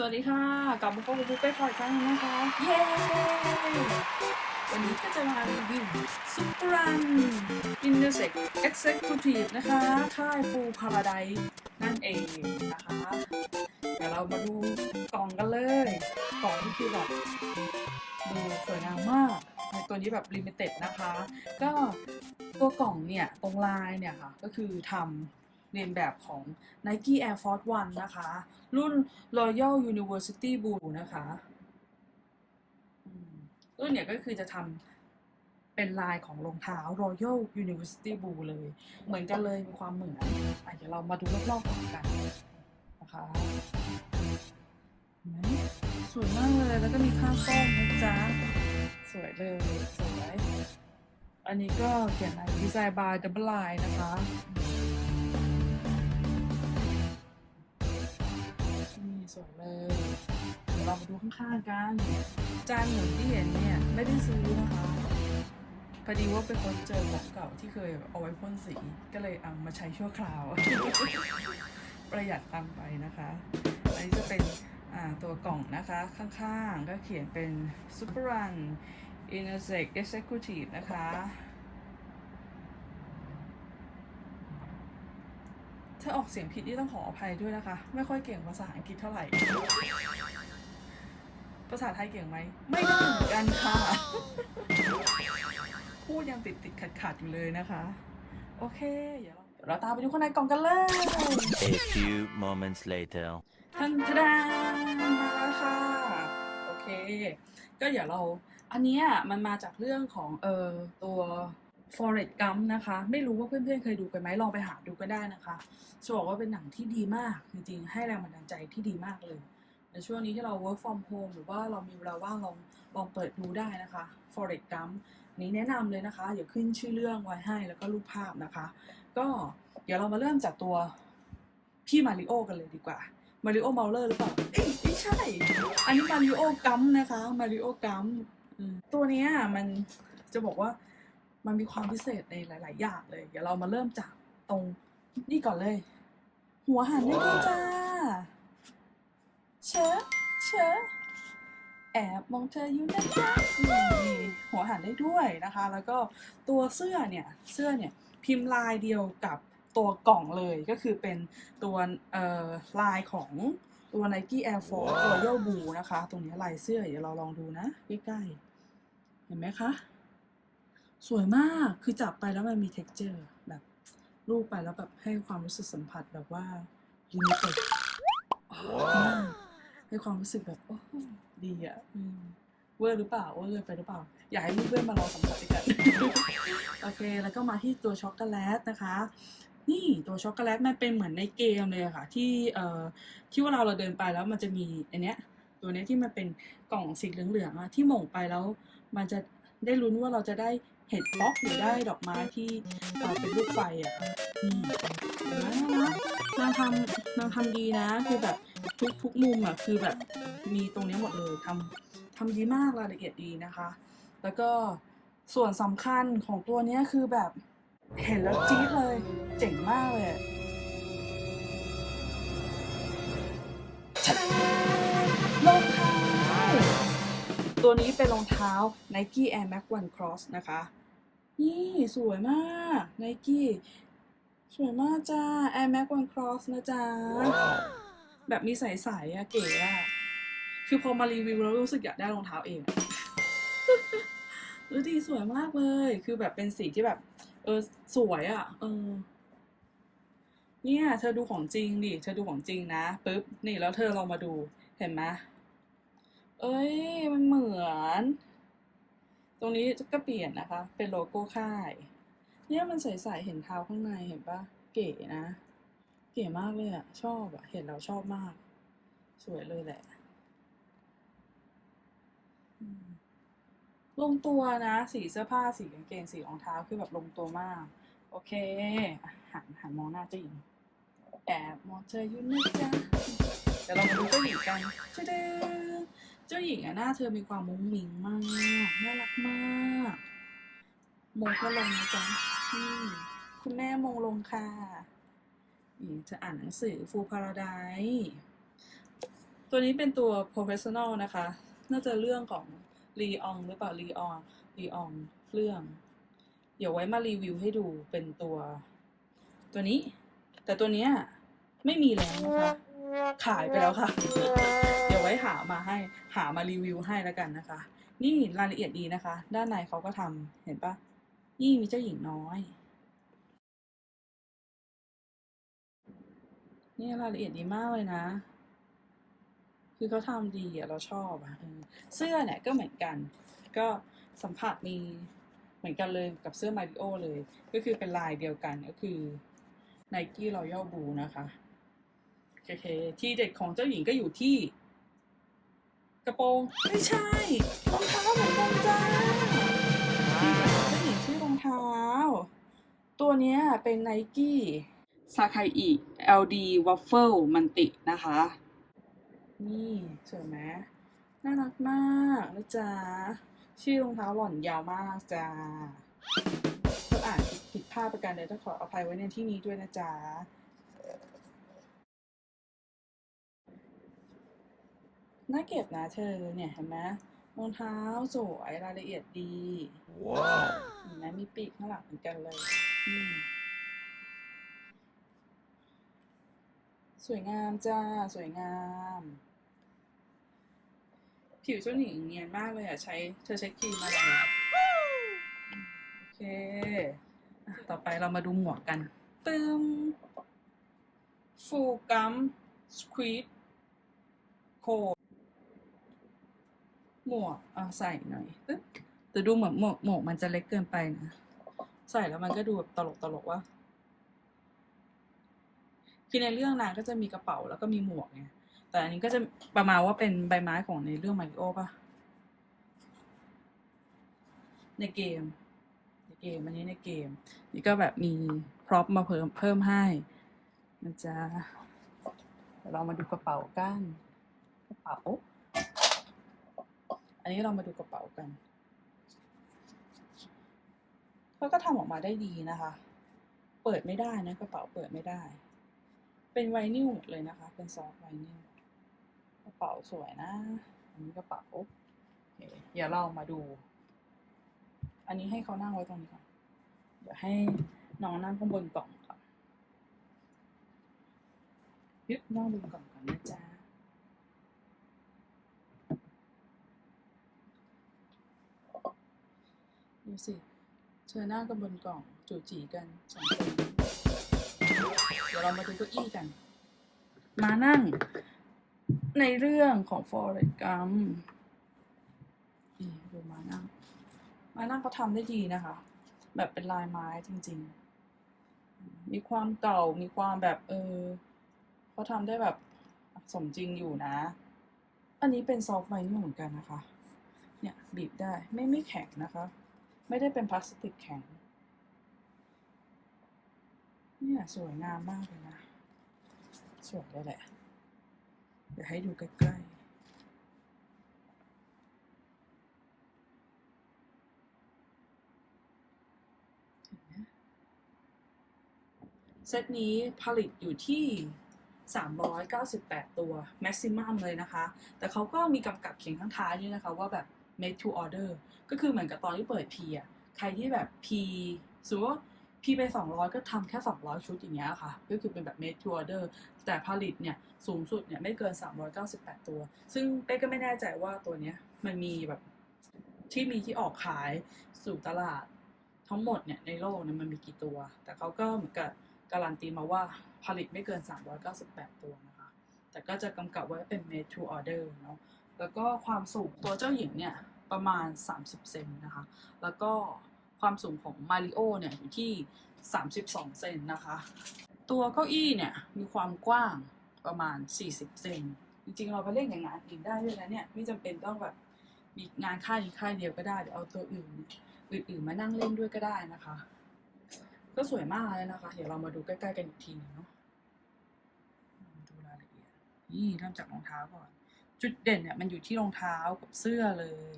สวัสดีค่ะ กลับมาพบกับบุ๊กเป้พอดครั้งหนึงนะคะ เย้ วันนี้ก็จะมารีวิวซุปรันอินเดเซ็กเอ็กเซคิวทีฟนะคะ ค่ายฟูพาราไดนั่นเองนะคะ เดี๋ยวเรามาดูกล่องกันเลย กล่องนี่คือแบบดูสวยงามมาก ในตัวนี้แบบลิมิเต็ดนะคะ ก็ตัวกล่องเนี่ย ตรงลายเนี่ยค่ะ ก็คือทำ เรียนแบบของ Nike Air Force One นะคะ รุ่น Royal University Blue นะคะรุ่นเนี่ยก็คือจะทำเป็นลายของรองเท้า Royal University Blue เลย เหมือนกันเลยมีความเหมือนอเดี๋ยวเรามาดูรอบๆก่อนกันนะคะสวยมากเลยแล้วก็มีผ้าส้มนะจ๊ะ สวยเลย สวย อันนี้ก็เขียนอะไรดีไซน์ by Double Line นะคะ สวยเลยเดี๋ยวเรามาดูข้างๆกัน จานหมุนที่เห็นเนี่ย ไม่ได้ซื้อนะคะพอดีว่าเป็นคนเจอของเก่าที่เคยเอาไว้พ่นสีก็เลยเอามาใช้ชั่วคราว ประหยัดตังไปนะคะ อันนี้จะเป็นตัวกล่องนะคะ ข้างๆ ก็เขียนเป็น Super Run i n n o s e c Executive นะคะ ถ้าออกเสียงผิดนี่ต้องขออภัยด้วยนะคะ ไม่ค่อยเก่งภาษาอังกฤษเท่าไหร่ ภาษาไทยเก่งไหม ไม่ได้เหมือนกันค่ะ พูดยังติดติดขัดขัดๆอยู่เลยนะคะ โอเคเดี๋ยวเราเดี๋ยวเราตามไปดูข้างในกล่องกันเลย A few moments later. ทันทดานมาแล้วค่ะ โอเค ก็เดี๋ยวเรา อันเนี้ยมันมาจากเรื่องของเออตัว Forest Gump นะคะ ไม่รู้ว่าเพื่อนๆเคยดูกันไหมลองไปหาดูก็ได้นะคะจะบอกว่าเป็นหนังที่ดีมากจริงๆ ให้แรงบันดาลใจที่ดีมากเลย ในช่วงนี้ที่เรา work from home หรือว่าเรามีเวลาว่างลองลองเปิดดูได้นะคะ Forest Gump นี้แนะนำเลยนะคะ เดี๋ยวขึ้นชื่อเรื่องไว้ให้แล้วก็รูปภาพนะคะ ก็เดี๋ยวเรามาเริ่มจากตัวพี่มาริโอกันเลยดีกว่ามาริโอเมาเลอร์หรือเปล่าเอ้ยไม่ใช่ อันนี้มาริโอกัมนะคะมาริโอกัมอืมตัวเนี้ยมันจะบอกว่า มันมีความพิเศษในหลาย ๆ อย่างเลย เดี๋ยวเรามาเริ่มจากตรงนี่ก่อนเลย หัวหันได้ด้วยจ้าเชอะเชอะแอบมองเธออยู่นะจ๊ะนี่หัวหันได้ด้วยนะคะ แล้วก็ตัวเสื้อเนี่ย เสื้อเนี่ยพิมพ์ลายเดียวกับตัวกล่องเลยก็คือเป็นตัวเอ่อลายของตัว Nike Air Force Royal Blue นะคะ ตรงนี้ลายเสื้อเดี๋ยวเราลองดูนะใกล้ๆเห็นไหมคะ สวยมากคือจับไปแล้วมันมี texture แบบรูปไปแล้วแบบให้ความรู้สึกสัมผัสแบบว่า limited ให้ความรู้สึกแบบโอ้ดีอะอเวอร์หรือเปล่าเวอร์ไปหรือเปล่า อยากให้เพื่อนๆมาลองสัมผัสด้วยกัน โอเค แล้วก็มาที่ตัวช็อกโกแลตนะคะ นี่ตัวช็อกโกแลตมันเป็นเหมือนในเกมเลยค่ะ ที่เอ่อที่วลาเราเราเดินไปแล้วมันจะมีอันเนี้ยตัวเนี้ยที่มันเป็นกล่องสีเหลืองๆอะที่หม่งไปแล้ว มันจะได้ลุ้นว่าเราจะได้ เห็ดบล็อกหรือได้ดอกไม้ที่เป็นลูกไฟอะนี่นไหมนะนางทำนางทำดีนะ คือแบบทุกทุกมุมอะคือแบบมีตรงนี้หมดเลยทำทำดีมากรายละเอียดดีนะคะ แล้วก็ส่วนสำคัญของตัวนี้คือแบบเห็นแล้วจี๊ดเลย เจ๋งมากเลยรองเท้าตัวนี้เป็นรองเท้า Nike Air Max One Cross นะคะ นี่สวยมาก Nike สวยมากจ้า Air Max One Cross นะจ๊ะ แบบมีใสๆอะเก๋อะคือพอมารีวิวแล้วรู้สึกอยากได้รองเท้าเองอะดูดีสวยมากเลย คือแบบเป็นสีที่แบบ เออ สวยอะเออ เนี่ย เธอดูของจริงดิเธอดูของจริงนะปึ๊บนี่แล้วเธอลองมาดูเห็นไหมเอ้ยมันเหมือน ตรงนี้ก็เปลี่ยนนะคะ เป็นโลโก้ค่าย เนี่ยมันใสๆเห็นเท้าข้างในเห็นปะเก๋นะ เก๋มากเลยอะชอบอะเห็นแล้วชอบมาก สวยเลยแหละลงตัวนะ สีเสื้อผ้าสีกางเกงสีรองเท้าคือแบบลงตัวมาก โอเค หันหันมองหน้าเจ้าหญิงแอบมองเธออยู่นะจ๊ะเดี๋ยวเรามาดูเจ้าหญิงกันชะเด เจ้าหญิงอะหน้าเธอมีความมุ้งมิ้งมากน่ารักมากมงก็ลงนะจ๊ะคุณแม่มงลงค่ะนี่จะอ่านหนังสือฟูพาราไดตัวนี้เป็นตัว professional นะคะ น่าจะเรื่องของลีอองหรือเปล่าลีอองลีอองเรื่อง เดี๋ยวไว้มารีวิวให้ดูเป็นตัว ตัวนี้ แต่ตัวเนี้ยไม่มีแล้วนะคะ ขายไปแล้วค่ะ เดี๋ยวไว้หามาให้ หามารีวิวให้แล้วกันนะคะ นี่รายละเอียดดีนะคะ ด้านในเขาก็ทำเห็นปะนี่มีเจ้าหญิงน้อย นี่รายละเอียดดีมากเลยนะ คือเขาทำดีอะเราชอบอะเออเสื้อเนี่ยก็เหมือนกัน ก็สัมผัสมีเหมือนกันเลยกับเสื้อมาริโอเลย ก็คือเป็นลายเดียวกันก็คือ Nike Royal Blue นะคะ โอเค ที่เด็ดของเจ้าหญิงก็อยู่ที่ กระโปรง ไม่ใช่รองเท้าเหมือนกันจ้าเจ้าหญิงชื่อรองเท้า ตัวเนี้ยเป็น Nike ซาไคอิ LD Waffle มันตินะคะ นี่สวยไหมน่ารักมากนะจ๊ะชื่อรองเท้าหล่อนยาวมากจ้าก็อ่านผิดผิดพลาดประการใดต้องขออภัยไว้ในที่นี้ด้วยนะจ๊ะ น่าเก็บนะเธอเนี่ยเห็นไหมรองเท้าสวยรายละเอียดดี Wow. เห็นไหมมีปีกข้างหลังเหมือนกันเลยอืมสวยงามจ้า สวยงาม ผิวเจ้าหญิงเนียนมากเลยอะ ใช้ เธอใช้ครีมอะไรโอเคอะต่อไปเรามาดูหมวกกันตึมฟูกัมสควีดโค หมวกอะใส่หน่อยตึ๊บแต่ดูเหมือนหมวกหมวกมันจะเล็กเกินไปนะ ใส่แล้วมันก็ดูแบบตลกตลกว่าคือในเรื่องนางก็จะมีกระเป๋าแล้วก็มีหมวกไงแต่อันนี้ก็จะประมาณว่าเป็นใบไม้ของในเรื่องมาริโอป่ะ ในเกม ในเกมอันนี้ในเกม นี่ก็แบบมีพร็อพมาเพิ่มเพิ่มให้มันจะเรามาดูกระเป๋ากัน กระเป๋า นนี้เรามาดูกระเป๋ากันเขาก็ทำออกมาได้ดีนะคะ เปิดไม่ได้นะกระเป๋าเปิดไม่ได้ เป็นไวนิลหมดเลยนะคะ เป็นซอฟต์ไวนิลกระเป๋าสวยนะอันนี้กระเป๋าโอเคเดี๋ยวเรามาดู อันนี้ให้เขานั่งไว้ตรงนี้ก่อนเดี๋ยวให้น้องนั่งข้างบนกล่องก่อนยึบนั่งบนกล่องก่อนนะจ๊ะ ดูสิ เธอนั่งกันบนกล่องจูจีกันสองคนเดี๋ยวเรามาดูเก้าอี้กัน มานั่ง ในเรื่องของ Forest Gump นี่ดูมานั่ง มานั่งเขาทำได้ดีนะคะ แบบเป็นลายไม้จริง ๆ มีความเก่ามีความแบบเออเขาทำได้แบบสมจริงอยู่นะ อันนี้เป็นซอฟต์ไวนิลเหมือนกันนะคะ เนี่ยบีบได้ไม่ไม่แข็งนะคะ ไม่ได้เป็นพลาสติกแข็ง เนี่ยสวยงามมากเลยนะ สวยเลยแหละ เดี๋ยวให้ดูใกล้ๆเห็นไหมเซตนี้ผลิตอยู่ที่ 398 ตัว maximum เลยนะคะ แต่เขาก็มีกำกับเขียนข้างท้ายด้วยนะคะว่าแบบ made to order ก็คือเหมือนกับตอนที่เปิด P อะใครที่แบบ P สมมติว่า P ไป 200 ก็ทำแค่ 200 ชุดอย่างเงี้ยค่ะ ก็คือเป็นแบบ made to order แต่ผลิตเนี่ยสูงสุดเนี่ยไม่เกิน 398 ตัว ซึ่งเป้ก็ไม่แน่ใจว่าตัวเนี้ยมันมีแบบที่มีที่ออกขายสู่ตลาดทั้งหมดเนี่ยในโลกเนี่ยมันมีกี่ตัว แต่เขาก็เหมือนกับการันตีมาว่าผลิตไม่เกิน 398 ตัวนะคะ แต่ก็จะกำกับไว้เป็น made to order เนาะ แล้วก็ความสูงตัวเจ้าหญิงเนี่ยประมาณ 30 เซนนะคะ แล้วก็ความสูงของมาริโอเนี่ยอยู่ที่ 32 เซนนะคะ ตัวเก้าอี้เนี่ยมีความกว้างประมาณ 40 เซน จริงๆ เราไปเล่นอย่างงานอื่นได้ด้วยนะเนี่ย ไม่จำเป็นต้องแบบมีงานค่ายนี้ค่ายเดียวก็ได้ เดี๋ยวเอาตัวอื่นอื่นๆมานั่งเล่นด้วยก็ได้นะคะ ก็สวยมากเลยนะคะ เดี๋ยวเรามาดูใกล้ๆกันอีกทีนึงเนาะ ดูรายละเอียด นี่เริ่มจากรองเท้าก่อน จุดเด่นเนี่ยมันอยู่ที่รองเท้ากับเสื้อเลย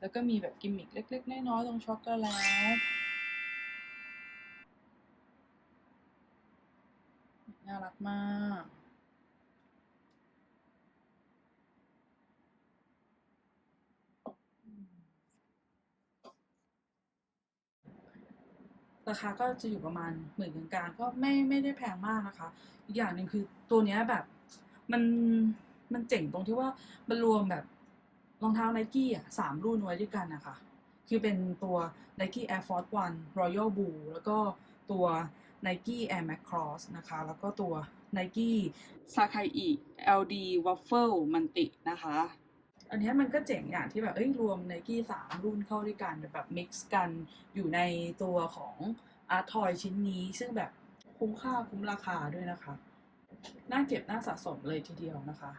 แล้วก็มีแบบกิมมิคเล็ก ๆ น้อยๆตรงช็อกโกแลตน่ารักมากราคาก็จะอยู่ประมาณหมื่นกลางก็ไม่ไม่ได้แพงมากนะคะ อีกอย่างหนึ่งคือตัวเนี้ยแบบมัน มันเจ๋งตรงที่ว่ามันรวมแบบรองเท้าไนกี้อะสามรุ่นไว้ด้วยกันนะคะคือเป็นตัว Nike Air Force One Royal Blue แล้วก็ตัว Nike Air Max Cross นะคะ แล้วก็ตัว Nike Sakai LD Waffle Manti นะคะ อันนี้มันก็เจ๋งอย่างที่แบบ เอ้ย รวม Nike สามรุ่นเข้าด้วยกันแบบ mix กันอยู่ในตัวของ Art Toy ชิ้นนี้ ซึ่งแบบคุ้มค่าคุ้มราคาด้วยนะคะ น่าเก็บน่าสะสมเลยทีเดียวนะคะ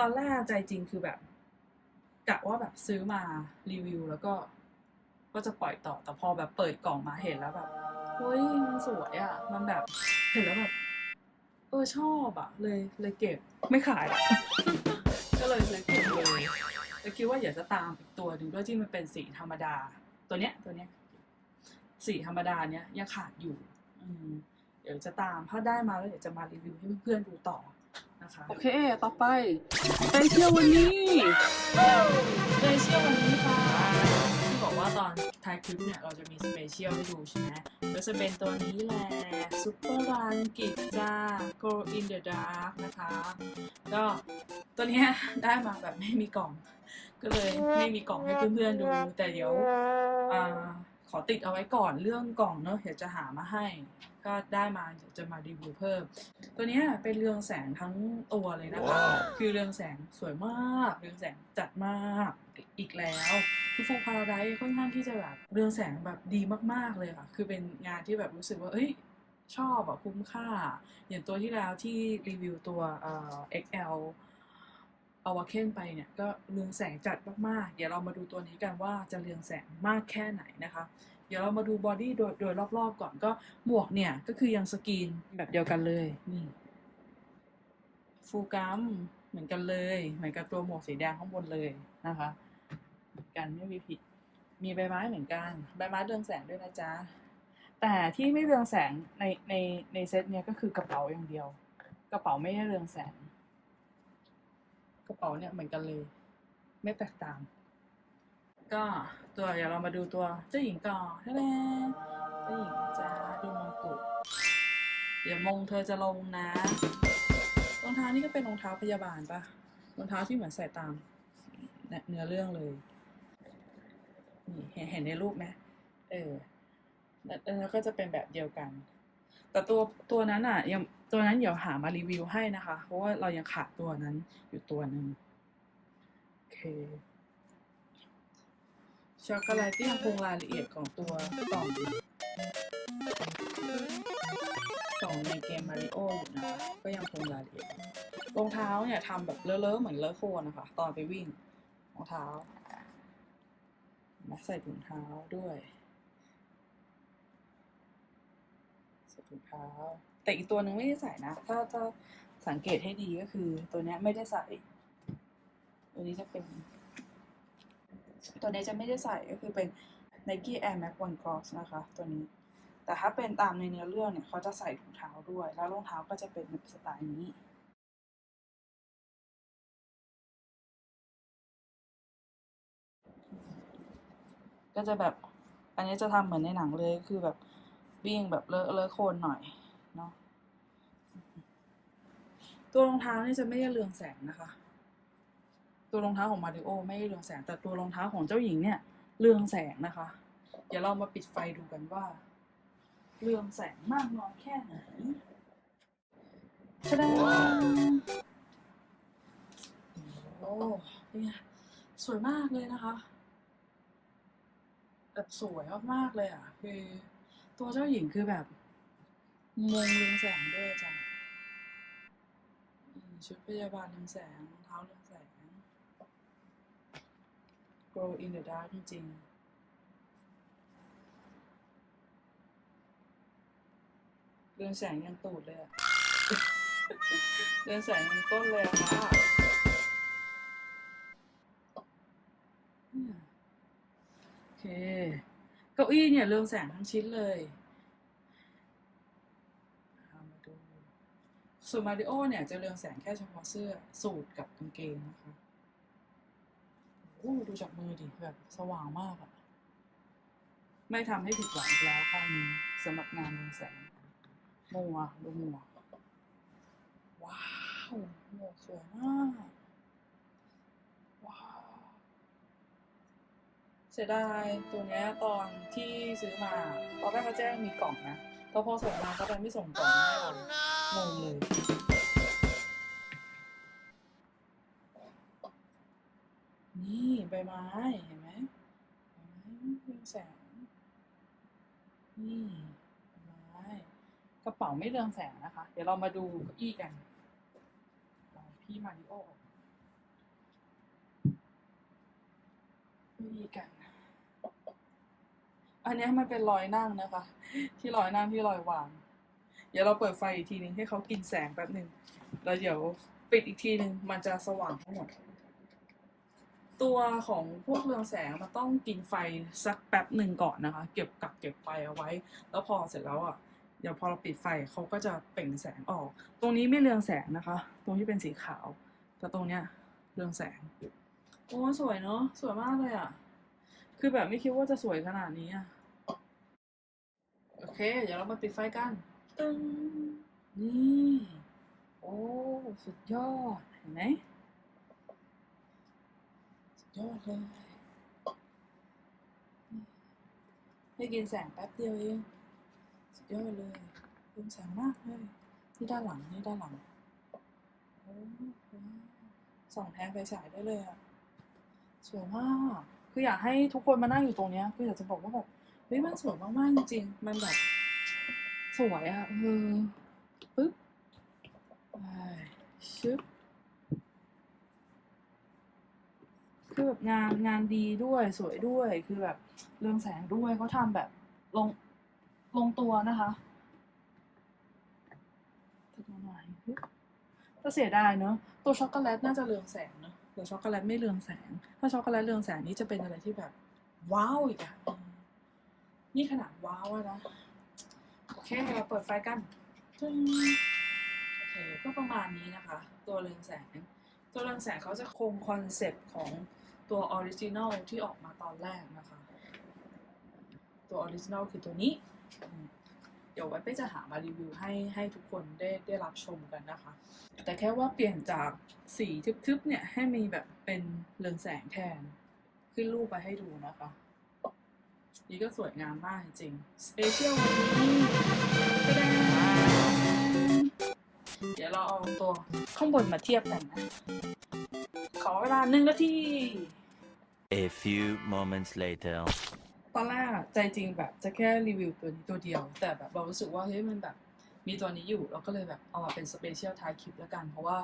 ตอนแรกใจจริงคือแบบกะว่าแบบซื้อมารีวิวแล้วก็ ก็จะปล่อยต่อแต่พอแบบเปิดกล่องมาเห็นแล้วแบบเฮ้ยมันสวยอะ่ะ มันแบบเห็นแล้วแบบ เออชอบอะ่ะ เลยเลยเก็บไม่ขายก็เลยเลยเก็บเลยแล้วคิดว่าอยากจะตามอีกตัวหนึ่งด้วยที่มันเป็นสีธรรมดา ตัวเนี้ยตัวเนี้ยสีธรรมดาเนี้ยยังขาดอยู่ อืมเดี๋ยวจะตามถ้าได้มาแล้วเดี๋ยวจะมารีวิวให้เพื่อนๆดูต่อ นะคะ โอเค ต่อไปสเปเชียลวันนี้สเปเชียลวันนี้ค่ะที่บอกว่าตอนท้ายคลิปเนี่ย เราจะมีสเปเชียลให้ดูใช่ไหมก็จะเป็นตัวนี้แหละซุปเปอร์รันกิจจ้า Go in the dark นะคะ ก็ตัวเนี้ยได้มาแบบไม่มีกล่อง ก็เลยไม่มีกล่องให้เพื่อนๆดูแต่เดี๋ยวอ่า ขอติดเอาไว้ก่อนเรื่องกล่องเนอะเดี๋ยวจะหามาให้ ก็ได้มาเดี๋ยวจะมารีวิวเพิ่ม ตัวเนี้ยเป็นเรืองแสงทั้งตัวเลยนะคะ ว้าว คือเรืองแสงสวยมาก เรืองแสงจัดมากอีกแล้ว คือฟูพาราไดค่อนข้างที่จะแบบเรืองแสงแบบดีมากๆเลยค่ะ คือเป็นงานที่แบบรู้สึกว่าเอ้ยชอบอะคุ้มค่า อย่างตัวที่แล้วที่รีวิวตัวเอ่อ XL เอวาเคนไปเนี่ยก็เรืองแสงจัดมากๆ เดี๋ยวเรามาดูตัวนี้กันว่าจะเรืองแสงมากแค่ไหนนะคะ เดี๋ยวเรามาดูบอดี้โดยโดยรอบๆก่อนก็หมวกเนี่ยก็คือยังสกรีนแบบเดียวกันเลยนี่ฟูกัมเหมือนกันเลย เหมือนกับตัวหมวกสีแดงข้างบนเลยนะคะเหมือนกันไม่มีผิด มีใบไม้เหมือนกัน ใบไม้เรืองแสงด้วยนะจ๊ะ แต่ที่ไม่เรืองแสงในในในเซตเนี้ยก็คือกระเป๋าอย่างเดียว กระเป๋าไม่ได้เรืองแสง ระเป๋าเนี่ยเหมือนกันเลย ไม่แตกต่าง ก็ตัวเดี๋ยวเรามาดูตัวเจ้าหญิงก่อนท่าแเจ้าหญิงจ้าดูมงกุฎเดี๋ยวมงเธอจะลงนะรองเท้านี่ก็เป็นรองเท้าพยาบาลปะรองเท้าที่เหมือนใส่ตามเนื้อเรื่องเลยนี่เห็นเห็นในรูปไหมเออแล้วก็จะเป็นแบบเดียวกัน แต่ตัวตัวนั้นอะยังตัวนั้นเดี๋ยวหามารีวิวให้นะคะ เพราะว่าเรายังขาดตัวนั้นอยู่ตัวหนึ่งโอเคช็อกโกแลตที่ยังคงรายละเอียดของตัวกล่องกล่องในเกมมาริโออยู่นะคะก็ยังคงรายละเอียดรองเท้าเนี่ยทำแบบเลอะๆเหมือนเลอะโคลนนะคะ ตอนไปวิ่งรองเท้ามาใส่ถุงเท้าด้วย ใส่ ถุงเท้า แต่อีกตัวหนึ่งไม่ได้ใส่นะ ถ้าถ้าสังเกตให้ดีก็คือ ตัวนี้ไม่ได้ใส่ ตัวนี้จะเป็น ตัวนี้จะไม่ได้ใส่ก็คือเป็น Nike Air Max One Cross นะคะ ตัวนี้ แต่ถ้าเป็นตามในเนื้อเรื่องเนี่ยเขาจะใส่ถุงเท้าด้วย แล้วรองเท้าก็จะเป็นสไตล์นี้ก็จะแบบ อันนี้จะทำเหมือนในหนังเลยคือแบบ วิ่งแบบเลอะเลอะโคลนหน่อยเนาะตัวรองเท้านี่จะไม่ได้เรืองแสงนะคะ ตัวรองเท้าของมาริโอไม่ได้เรืองแสง แต่ตัวรองเท้าของเจ้าหญิงเนี่ยเรืองแสงนะคะ เดี๋ยวเรามาปิดไฟดูกันว่า เรืองแสงมากน้อยแค่ไหนชะดาโอ้เนี่ยสวยมากเลยนะคะแบบสวยมากๆเลยอะ คือ ตัวเจ้าหญิงคือแบบมงเรืองแสงด้วยจ้ะชุดพยาบาลเรืองแสงรองเท้าเรืองแสง Grow in the dark จริงเรืองแสงยังตูดเลยอะเรืองแสงยังต้นเลยอะค่ะโอเค ก้าอี้เนี่ยเรืองแสงทั้งชิ้นเลยส่วนมาริโอเนี่ยจะเรืองแสงแค่เฉพาะเสื้อสูทกับกางเกงนะคะโอ้ดูจากมือดิแบบสว่างมากอะไม่ทำให้ผิดหวังอีกแล้วค่ายนี้สำหรับงานเรืองแสงหมวดูหมวว้าวหมวสวยมากว้าว เสียดายตัวเนี้ยตอนที่ซื้อมาตอนแรกเขาแจ้งมีกล่องนะแต่พอส่งมาก็ดันไม่ส่งกล่องให้เรางงเลยนี่ใบไม้เห็นไหมใบไม้เรืองแสงนี่ใบไม้กระเป๋าไม่เรืองแสงนะคะ เดี๋ยวเรามาดูเก้าอี้กันเอาพี่มาริโอออกเก้าอี้กัน อันนี้มันเป็นรอยนั่งนะคะ ที่รอยนั่งที่รอยวาง เดี๋ยวเราเปิดไฟอีกทีนึงให้เขากินแสงแป๊บหนึ่งแล้วเดี๋ยวปิดอีกทีนึงมันจะสว่างทั้งหมดตัวของพวกเรืองแสงมันต้องกินไฟสักแป๊บหนึ่งก่อนนะคะ เก็บกักเก็บไฟเอาไว้ แล้วพอเสร็จแล้วอะเดี๋ยวพอเราปิดไฟเขาก็จะเปล่งแสงออก ตรงนี้ไม่เรืองแสงนะคะ ตรงที่เป็นสีขาว แต่ตรงเนี้ยเรืองแสงโอ้สวยเนอะสวยมากเลยอะ คือแบบไม่คิดว่าจะสวยขนาดนี้อะ โอเค เดี๋ยวเรามาปิดไฟกัน ตึงนี่ โอ้ สุดยอด เห็นไหมสุดยอดเลยได้กินแสงแป๊บเดียวเอง สุดยอดเลยเรืองแสงมากเลย นี่ด้านหลัง นี่ด้านหลังโอ้ส่องแทนไฟฉายได้เลยอะสวยมาก คืออยากให้ทุกคนมานั่งอยู่ตรงเนี้ยคืออยากจะบอกว่าแบบเฮ้ยมันสวยมากๆจริงๆมันแบบสวยอะเออปึ๊บไปชึบคือแบบงานงานดีด้วยสวยด้วยคือแบบเรืองแสงด้วยเขาทำแบบลงลงตัวนะคะจะหมายปึ๊บก็เสียดายเนอะตัวช็อกโกแลตน่าจะเรืองแสง เนอะแต่ช็อกโกแลตไม่เรืองแสง ถ้าช็อกโกแลตเรืองแสงนี่จะเป็นอะไรที่แบบ ว้าวอีกอะนี่ขนาดว้าวอะนะโอเคเราเปิดไฟกันตึ้งโอเคก็ประมาณนี้นะคะ ตัวเรืองแสง ตัวเรืองแสงเขาจะคงคอนเซปต์ของตัวออริจินอลที่ออกมาตอนแรกนะคะ ตัวออริจินอลคือตัวนี้ ดี๋ยวไว้เป้จะหามารีวิวให้ให้ทุกคนได้ได้รับชมกันนะคะ แต่แค่ว่าเปลี่ยนจากสีทึบๆเนี่ยให้มีแบบเป็นเรืองแสงแทน ขึ้นรูปไปให้ดูนะคะ นี่ก็สวยงามมากจริงสเปเชียลวันนี้แสดงเดี๋ยวเราเอาตัวข้างบนมาเทียบกันนะ ขอเวลาหนึ่งนาที A few moments later. ตอนแรกอะใจจริงแบบจะแค่รีวิวตัวนี้ตัวเดียว แต่แบบเรารู้สึกว่าเฮ้ยมันแบบมีตัวนี้อยู่เราก็เลยแบบเอามาเป็นสเปเชียลท้ายคลิปแล้วกัน เพราะว่า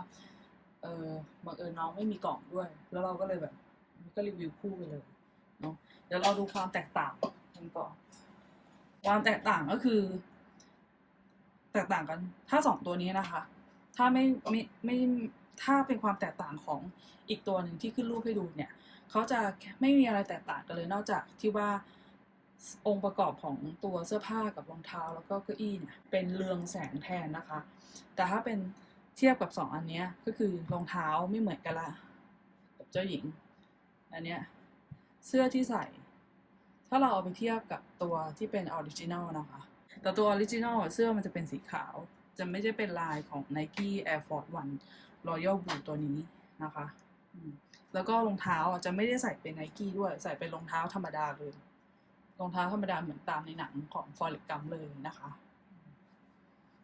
เออบังเอิญน้องไม่มีกล่องด้วย แล้วเราก็เลยแบบก็รีวิวคู่ไปเลยเนาะเดี๋ยวเราดูความแตกต่างกันก่อนความแตกต่างก็คือ แตกต่างกัน ถ้าสองตัวนี้นะคะ ถ้าไม่ไม่ไม่ถ้าเป็นความแตกต่างของอีกตัวหนึ่งที่ขึ้นรูปให้ดูเนี่ยเขาจะไม่มีอะไรแตกต่างกันเลยนอกจากที่ว่า องค์ประกอบของตัวเสื้อผ้ากับรองเท้าแล้วก็เก้าอี้เนี่ยเป็นเรืองแสงแทนนะคะ แต่ถ้าเป็นเทียบกับสองอันนี้ก็คือรองเท้าไม่เหมือนกันละกับเจ้าหญิงอันเนี้ยเสื้อที่ใส่ ถ้าเราเอาไปเทียบกับตัวที่เป็นออริจินัลนะคะแต่ตัวออริจินัลเสื้อมันจะเป็นสีขาว จะไม่ใช่เป็นลายของ Nike Air Force One Royal Blue ตัวนี้นะคะ แล้วก็รองเท้าจะไม่ได้ใส่เป็นไนกี้ด้วยใส่เป็นรองเท้าธรรมดาเลย รองเท้าธรรมดาเหมือนตามในหนังของฟอร์เรกกัมเลยนะคะ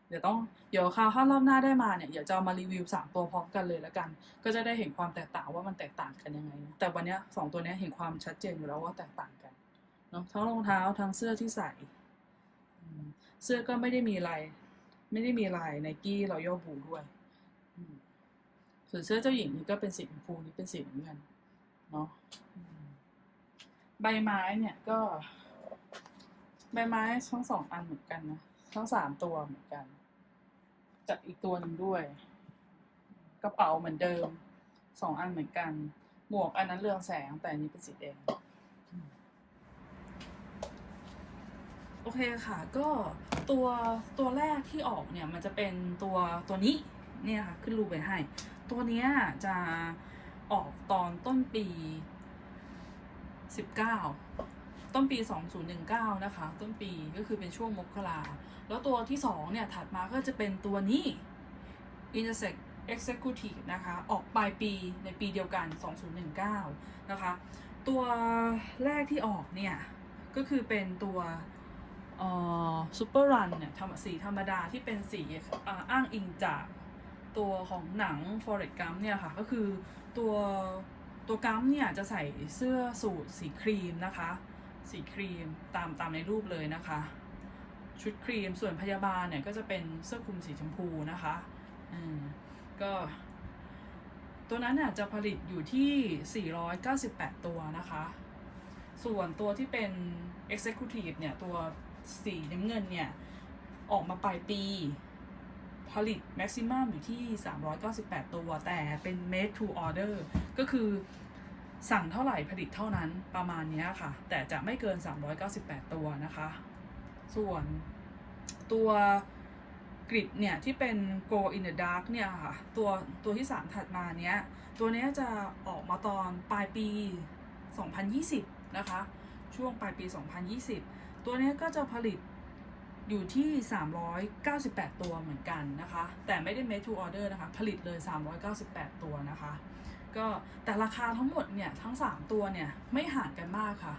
เดี๋ยวต้องเดี๋ยวคราวข้ารอบหน้าได้มาเนี่ยเดี๋ยวจะมารีวิวสามตัวพร้อมกันเลยแล้วกัน ก็จะได้เห็นความแตกต่างว่ามันแตกต่างกันยังไง แต่วันนี้สองตัวนี้เห็นความชัดเจนอยู่แล้วว่าแตกต่างกันเนาะทั้งรองเท้าทั้งเสื้อที่ใส่เสื้อก็ไม่ได้มีลายไม่ได้มีลายไนกี้รอยัลบูด้วยส่วนเสื้อเจ้าหญิงนี่ก็เป็นสีชมพูนี่เป็นสีน้ำเงินเนาะใบไม้เนี่ยก็ ใบไม้ทั้งสองอันเหมือนกันนะทั้งสามตัวเหมือนกันกับอีกตัวหนึ่งด้วย กระเป๋าเหมือนเดิมสองอันเหมือนกัน หมวกอันนั้นเรืองแสงแต่อันนี้เป็นสีแดงโอเคค่ะ ก็ตัวตัวแรกที่ออกเนี่ยมันจะเป็นตัวตัวนี้เนี่ยค่ะ ขึ้นรูปไปให้ ตัวเนี้ยจะออกตอนต้นปี 19 ต้นปี 2019 นะคะ ต้นปีก็คือเป็นช่วงมกราแล้วตัวที่ 2 เนี่ย ถัดมาก็จะเป็นตัวนี้ Intersect Executive นะคะ ออกปลายปีในปีเดียวกัน 2019 นะคะ ตัวแรกที่ออกเนี่ย ก็คือเป็นตัวเอ่อซูเปอร์รันเนี่ยสีธรรมดาที่เป็นสีอ่าอ้างอิงจากตัวของหนัง Forest Gump เนี่ยค่ะ ก็คือตัวตัวกัมเนี่ยจะใส่เสื้อสูทสีครีมนะคะ สีครีมตามตามในรูปเลยนะคะ ชุดครีมส่วนพยาบาลเนี่ยก็จะเป็นเสื้อคลุมสีชมพูนะคะอืมก็ตัวนั้นน่ะจะผลิตอยู่ที่ 498 ตัวนะคะ ส่วนตัวที่เป็น Executive เนี่ย ตัวสีน้ำเงินเนี่ย ออกมาปลายปี ผลิต Maximum อยู่ที่ 398 ตัว แต่เป็น made to order ก็คือ สั่งเท่าไหร่ผลิตเท่านั้นประมาณนี้ค่ะ แต่จะไม่เกิน 398 ตัวนะคะ ส่วนตัวกริดเนี่ย ที่เป็น Go in the Dark เนี่ยค่ะ ตัวตัวที่ 3 ถัดมาเนี้ย ตัวนี้จะออกมาตอนปลายปี 2020 นะคะ ช่วงปลายปี 2020 ตัวนี้ก็จะผลิตอยู่ที่ 398 ตัวเหมือนกันนะคะ แต่ไม่ได้ made to order นะคะ ผลิตเลย 398 ตัวนะคะ ก็แต่ราคาทั้งหมดเนี่ยทั้ง 3 ตัวเนี่ยไม่ห่างกันมากค่ะ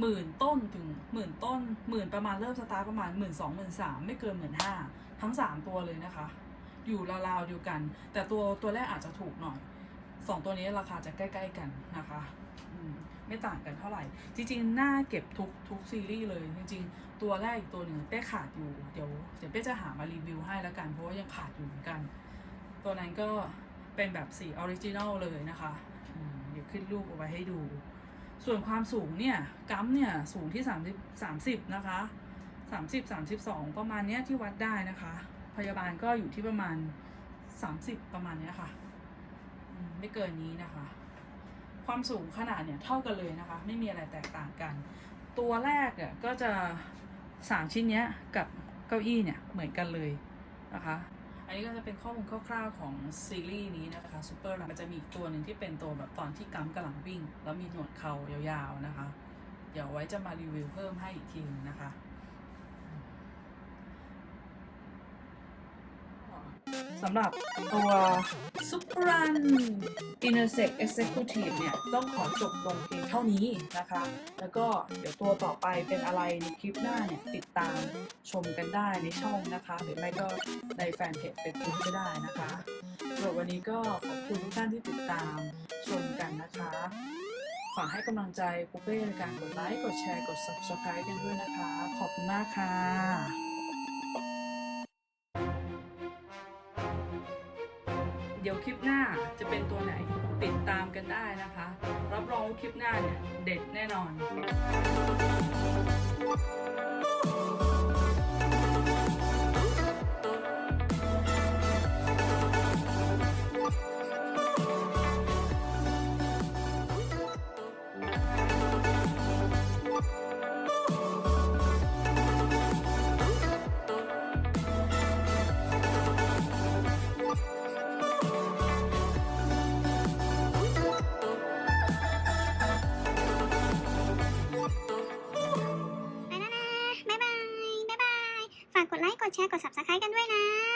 หมื่นต้นถึงหมื่นต้นหมื่นประมาณเริ่มสตาร์ประมาณหมื่นสองหมื่นสามไม่เกินหมื่นห้าทั้ง 3 ตัวเลยนะคะ อยู่ราวๆเดียวกัน แต่ตัวตัวแรกอาจจะถูกหน่อยสองตัวนี้ราคาจะใกล้ๆกันนะคะมไม่ต่างกันเท่าไหร่ จริงๆน่าเก็บทุกทุกซีรีส์เลย จริงๆ ตัวแรกอีกตัวหนึ่งเป้ขาดอยู่ เดี๋ยวเดี๋ยวเป้จะหามารีวิวให้แล้วกัน เพราะว่ายังขาดอยู่เหมือนกัน ตัวนั้นก็ เป็นแบบสีออริจินอลเลยนะคะอืมเดี๋ยวขึ้นรูปเอาไว้ให้ดู ส่วนความสูงเนี่ยกัมเนี่ยสูงที่30 30นะคะ30 32 ประมาณเนี้ยที่วัดได้นะคะ พยาบาลก็อยู่ที่ประมาณ 30 ประมาณเนี้ยค่ะอืมไม่เกินนี้นะคะ ความสูงขนาดเนี่ยเท่ากันเลยนะคะ ไม่มีอะไรแตกต่างกัน ตัวแรกเนี่ยก็จะสามชิ้นเนี้ยกับเก้าอี้เนี่ยเหมือนกันเลยนะคะอั นนี้ก็จะเป็นข้อมูลคร่าวๆของซีรีส์นี้นะคะซูเปอร์มันจะมีอีกตัวหนึ่งที่เป็นตัวแบบตอนที่กัมกำลังวิ่ง แล้วมีหนวดเขายาวๆนะคะ เดี๋ยวไว้จะมารีวิวเพิ่มให้อีกทีนึงนะคะ สำหรับตัวซุปรัน Intersect Executive เนี่ยต้องขอจบลงเพียงเท่านี้นะคะ แล้วก็เดี๋ยวตัวต่อไปเป็นอะไรในคลิปหน้าเนี่ยติดตามชมกันได้ในช่องนะคะ หรือไม่ก็ในแฟนเพจ Facebook ก็ได้นะคะสำหรับวันนี้ก็ขอบคุณทุกท่านที่ติดตามชมกันนะคะฝากให้กำลังใจปุ๊เป้ในการกดไลค์ กดแชร์ กด Subscribe กันด้วยนะคะ ขอบคุณมากค่ะ เดี๋ยวคลิปหน้าจะเป็นตัวไหนติดตามกันได้นะคะ รับรองว่าคลิปหน้าเนี่ยเด็ดแน่นอน แชร์กด subscribe กันด้วยนะ